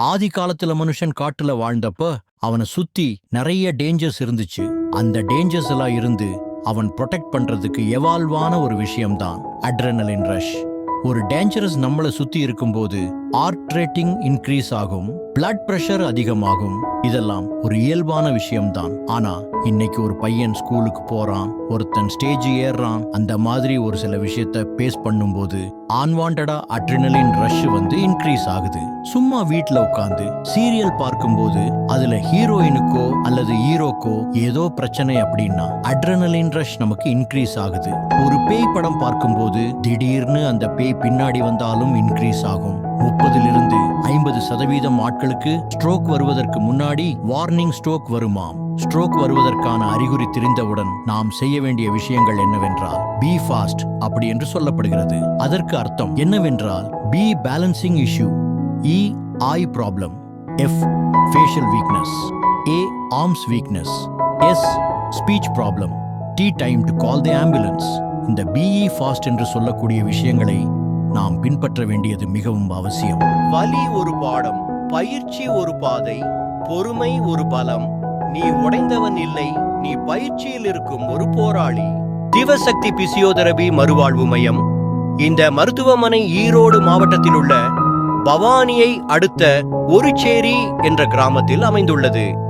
ஆதி காலத்துல மனுஷன் காட்டுல வாழ்ந்தப்ப அவனை சுத்தி நிறைய டேஞ்சர்ஸ் இருந்துச்சு. அந்த டேஞ்சர்ஸ் எல்லாம் இருந்து அவன் ப்ரொடெக்ட் பண்றதுக்கு எவால்வான ஒரு விஷயம்தான் அட்ரனலின் ரஷ் ஒரு டேஞ்சரஸ் நம்மளை சுத்தி இருக்கும்போது ஆர்ட் ரேட்டிங் இன்க்ரீஸ் ஆகும். பிளட் பிரஷர் அதிகமாகும். இதெல்லாம் ஒரு இயல்பான விஷயம்தான். ஆனா இன்னைக்கு ஒரு பையன் ஸ்கூலுக்கு போறான் ஒருத்தன் ஸ்டேஜ் ஏறுறான் அந்த மாதிரி ஒரு சில விஷயத்த பேஸ் பண்ணும்போது ஆன்வான்டா அட்ரினலின் ரஷ் வந்து இன்க்ரீஸ் ஆகுது. சும்மா வீட்டுல உட்காந்து சீரியல் பார்க்கும்போது அதுல ஹீரோயினுக்கோ அல்லது ஹீரோக்கோ ஏதோ பிரச்சனை அப்படின்னா அட்ரினலின் ரஷ் நமக்கு இன்க்ரீஸ் ஆகுது. ஒரு பேய் படம் பார்க்கும்போது திடீர்னு அந்த பேய் பின்னாடி வந்தாலும் இன்க்ரீஸ் ஆகும். முப்பதிலிருந்து இருந்து சதவீதம் ஆட்களுக்கு ஸ்ட்ரோக் வருவதற்கு முன்னாடி வார்னிங் ஸ்ட்ரோக் வருமாம். ஸ்ட்ரோக் வருவதற்கான அறிகுறி தெரிந்தவுடன் நாம் செய்ய வேண்டிய விஷயங்கள் என்னவென்றால் பி ஃபாஸ்ட் அப்படி என்று சொல்லப்படுகிறது. அதற்கு அர்த்தம் என்னவென்றால் B balancing issue E eye problem F facial weakness A arms weakness S speech problem T time to call the ambulance இந்த பிஇ ஃபாஸ்ட் என்று சொல்லக்கூடிய விஷயங்களை நாம் பின்பற்ற வேண்டியது மிகவும் அவசியம். வலி ஒரு பாடம் பயிற்சி ஒரு பாதை பொறுமை ஒரு பலம். நீ உடைந்தவன் இல்லை நீ பயிற்சியில் இருக்கும் ஒரு போராளி. திவசக்தி பிசியோதெரபி மறுவாழ்வு மையம். இந்த மருத்துவமனை ஈரோடு மாவட்டத்தில் உள்ள பவானியை அடுத்த ஒருச்சேரி என்ற கிராமத்தில் அமைந்துள்ளது.